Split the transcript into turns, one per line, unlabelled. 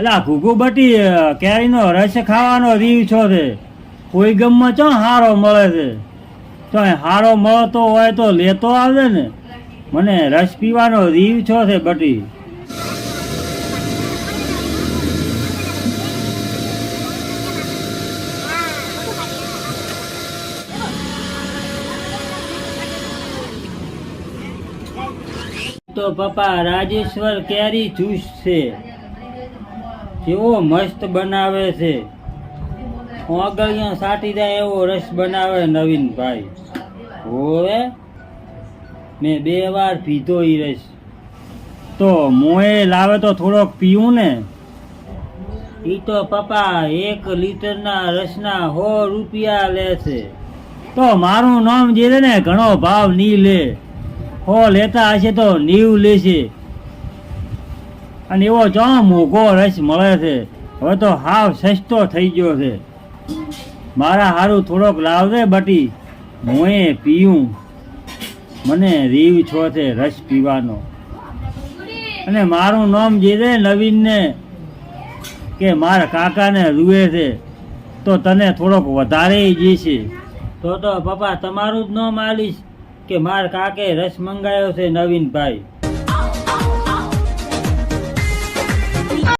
એટલે ઘૂઘુ બટી કેરીનો રસ ખાવાનો રીવ છો છે કોઈ ગમમાં ચો હારો મળે છે તો હારો મળતો હોય તો લેતો આવે ને. મને રસ પીવાનો રીવ છો છે બટી. તો પપ્પા, રાજેશ્વર કેરી જ્યુસ છે. કેવો મસ્ત બનાવે છે. ઓગળિયા સાટી જાય એવો રસ બનાવે નવીનભાઈ. હોવે? મેં બે વાર પીધો ઈ રસ. તો મોએ લાવે તો થોડોક પીવું ને? ઈ તો પપ્પા એક લીટરના રસના સો રૂપિયા લે છે. તો મારું નામ જે ને, ઘણો ભાવ નહીં લે. હો લેતા હશે તો નીવ લેશે. અને એવો ચો મોઘો રસ મળે છે, હવે તો હાવ સસ્તો થઈ ગયો છે. મારા હારું થોડોક લાવજે બટી હું એ પીવું મને રીવ છો છે રસ પીવાનો. અને મારું નામ જે છે નવીનને, કે મારા કાકાને રૂએ છે, તો તને થોડોક વધારે જશે તો તો પપ્પા, તમારું જ નામ આલીશ, કે મારા કાકે રસ મંગાવ્યો છે નવીનભાઈ.